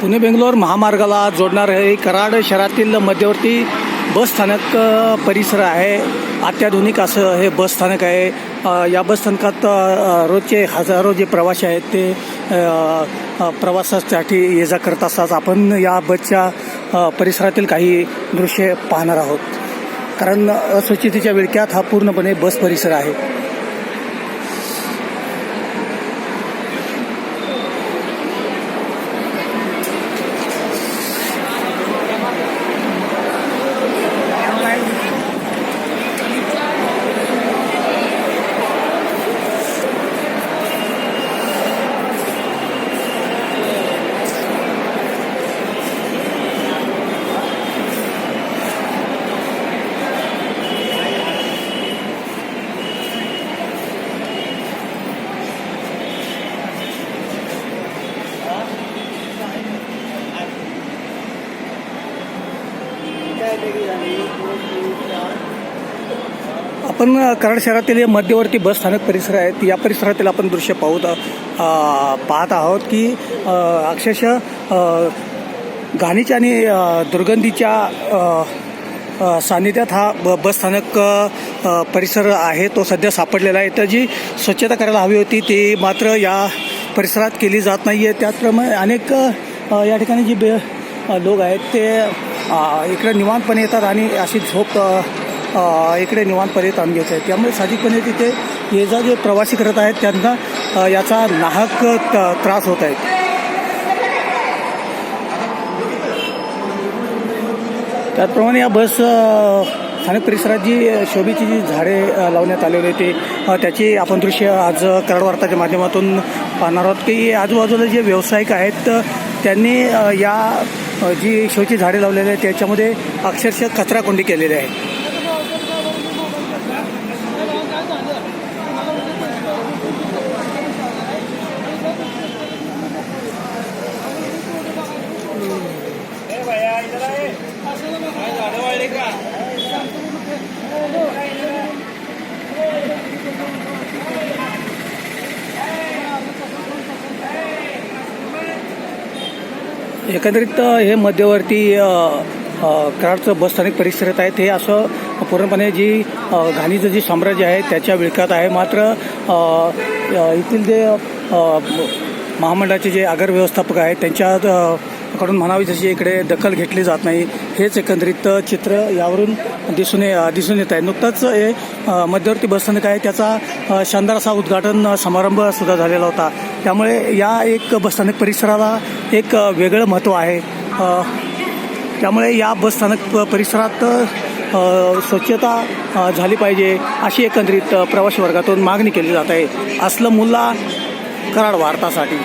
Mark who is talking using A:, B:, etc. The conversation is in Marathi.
A: पुणे बेंगलोर महामार्गाला जोडणारं हे कराड शहरातील मध्यवर्ती बस स्थानक परिसर आहे. अत्याधुनिक असं हे बस स्थानक आहे. या बस स्थानकात रोजचे हजारो जे प्रवासी आहेत ते प्रवासासाठी ये जा करत असतात. आपण या बसच्या परिसरातील काही दृश्य पाहणार आहोत. कारण अस्वच्छतेच्या विळक्यात हा पूर्णपणे बस परिसर आहे. आपण कराड शहरातील मध्यवर्ती बस स्थानक परिसर आहेत या परिसरातील आपण दृश्य पाहत पाहत आहोत की अक्षरशः घाणीच्या आणि दुर्गंधीच्या सानिध्यात सान्निध्यात हा ब बस स्थानक परिसर आहे. तो सध्या सापडलेला आहे. तर जी स्वच्छता करायला हवी होती ती मात्र या परिसरात केली जात नाही आहे त्याचप्रमाणे अनेक या ठिकाणी जी बे लोक आहेत ते इकडे निवांतपणे येतात आणि अशी झोप इकडे निवांतपणे ताण घेत आहे त्यामुळे साहजिकपणे तिथे ये जा जे प्रवासी करत आहेत त्यांना याचा नाहक त्रास होत आहे. त्याचप्रमाणे या बस स्थानिक परिसरात जी शोभेची जी झाडे लावण्यात आलेली होती त्याची आपण दृश्य आज कराड वार्ताच्या माध्यमातून पाहणार आहोत की आजूबाजूला जे व्यावसायिक आहेत त्यांनी या जी शोची झाडे लावलेली आहेत त्याच्यामध्ये अक्षरशः कचराकोंडी केलेली आहे. एकंदरीत हे मध्यवर्ती कराडचं बस स्थानिक परिसरात आहे ते असं पूर्णपणे जी घाणीचं जे साम्राज्य आहे त्याच्या विळखात आहे. मात्र येथील जे महामंडळाचे जे आगार व्यवस्थापक आहेत त्यांच्या कडून म्हणावी जशी इकडे दखल घेतली जात नाही. हेच एकंदरीत चित्र यावरून दिसून ये- दिसून येत आहे. नुकतंच हे मध्यवर्ती बसस्थानक आहे त्याचा शानदार असा उद्घाटन समारंभ सुद्धा झालेला होता. त्यामुळे या एक बसस्थानक परिसराला एक वेगळं महत्त्व आहे. त्यामुळे या बसस्थानक प- परिसरात स्वच्छता झाली पाहिजे अशी एकंदरीत अ, प्रवासी वर्गातून मागणी केली जात आहे. असलं मुल्ला कराड वार्तासाठी.